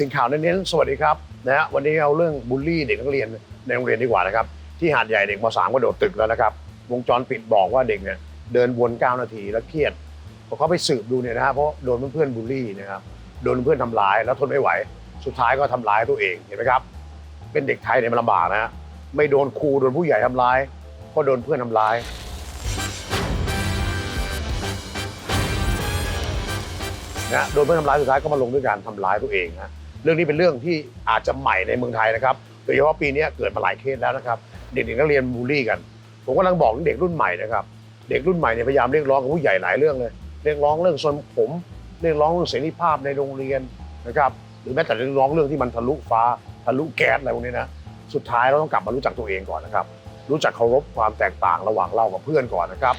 ถึงข่าวเน้นๆสวัสดีครับนะฮะวันนี้เอาเรื่องบูลลี่เด็กนักเรียนในโรงเรียนดีกว่านะครับ ที่หาดใหญ่เด็กม .3 ก็โดดตึกแล้วนะครับ วงจรปิดบอกว่าเด็กเนี่ยเดินวน 9 นาทีแล้วเครียดพอเขาไปสืบดูเนี่ยนะฮะเพราะโดนเพื่อนๆบูลลี่นะครับโดนเพื่อนทำร้ายแล้วทนไม่ไหว สุดท้ายก็ทำร้ายตัวเองเห็นไหมครับเป็นเด็กไทยเนี่ยมันลำบากนะฮะไม่โดนครูโดนผู้ใหญ่ทำร้ายก็โดนเพื่อนทำร้ายนะโดนเพื่อนทำร้ายสุดท้ายก็มาลงด้วยการทำร้ายตัวเองนะ เรื่องนี้เป็นเรื่องที่อาจจะใหม่ในเมืองไทยนะครับโดยเฉพาะปีนี้เกิดมาหลายเคสแล้วนะครับ เด็กๆนักเรียนบูลลี่กัน ผมกำลังบอกเด็กรุ่นใหม่นะครับ เด็กรุ่นใหม่เนี่ยพยายามเรียกร้องกับผู้ใหญ่หลายเรื่องเลย เรียกร้องเรื่องทรงผม เรียกร้องเรื่องเสรีภาพในโรงเรียนนะครับ หรือแม้แต่เรียกร้องเรื่องที่มันทะลุฟ้า ทะลุแก๊สอะไรพวกนี้นะ สุดท้ายเราต้องกลับมารู้จักตัวเองก่อนนะครับ รู้จักเคารพความแตกต่างระหว่างเรากับเพื่อนก่อนนะครับ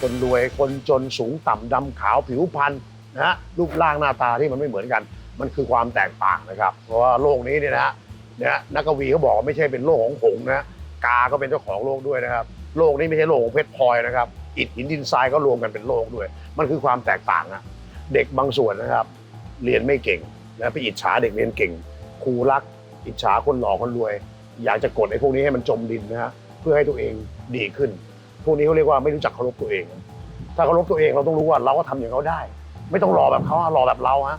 คนรวยคนจนสูงต่ำดำขาวผิวพรรณนะฮะรูปร่างหน้าตาที่มันไม่เหมือนกัน มันคือความแตกต่างนะครับ เพราะว่าโลกนี้เนี่ยนะฮะเนี่ยนักกวีเขาบอกว่าไม่ใช่เป็นโลกของผงนะกาก็เป็นเจ้าของโลกด้วยนะครับ โลกนี้ไม่ใช่โลกของเพชรพลอยนะครับอิฐหินดินทรายก็รวมกันเป็นโลกด้วย มันคือความแตกต่างนะเด็กบางส่วนนะครับ เรียนไม่เก่งนะไปอิจฉาเด็กเรียนเก่งครูรัก อิจฉาคนหล่อคนรวย อยากจะกดไอ้พวกนี้ให้มันจมดินนะฮะเพื่อให้ตัวเองดีขึ้น วกนี้เขาเรียกว่าไม่รู้จักเคารพตัวเอง ถ้าเคารพตัวเองเราต้องรู้ว่าเราก็ทำอย่างเขาได้ ไม่ต้องรอแบบเขารอแบบเราฮะ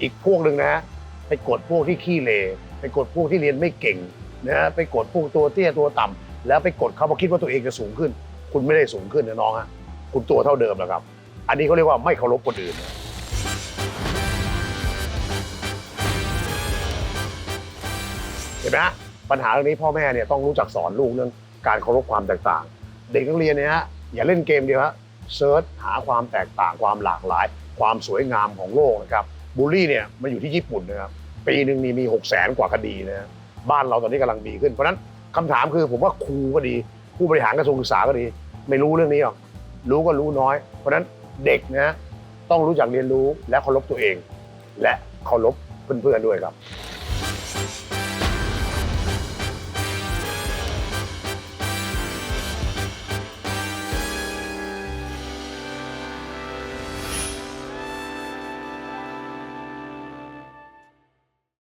อีกพวกหนึ่งนะ ไปกดพวกที่ขี้เลไปกดพวกที่เรียนไม่เก่งนะฮะไปกดพวกตัวเตี้ยตัวต่ำแล้วไปกดเขาเพราะคิดว่าตัวเองจะสูงขึ้น คุณไม่ได้สูงขึ้นนะน้องฮะคุณตัวเท่าเดิมแล้วครับ อันนี้เขาเรียกว่าไม่เคารพคนอื่นเห็นไหมฮะปัญหาเรื่องนี้พ่อแม่เนี่ยต้องรู้จักสอนลูกเรื่องการเคารพความแตกต่าง เด็กนักเรียนเนี่ยฮะอย่าเล่นเกมเดียวฮะเซิร์ชหาความแตกต่างความหลากหลาย ความสวยงามของโลกนะครับบูลลี่เนี่ยมันอยู่ที่ญี่ปุ่นนะครับปีหนึ่งนี่มี6 0แสนกว่าคดีนะฮะบ้านเราตอนนี้กำลังดีขึ้นเพราะฉะนั้นคำถามคือผมว่าครูก็ดี ผู้บริหารกระทรวงศึกษาก็ดี ไม่รู้เรื่องนี้หรอกรู้ก็รู้น้อย เพราะฉะนั้นเด็กนะต้องรู้จักเรียนรู้และเคารพตัวเอง และเคารพเพื่อนๆด้วยครับ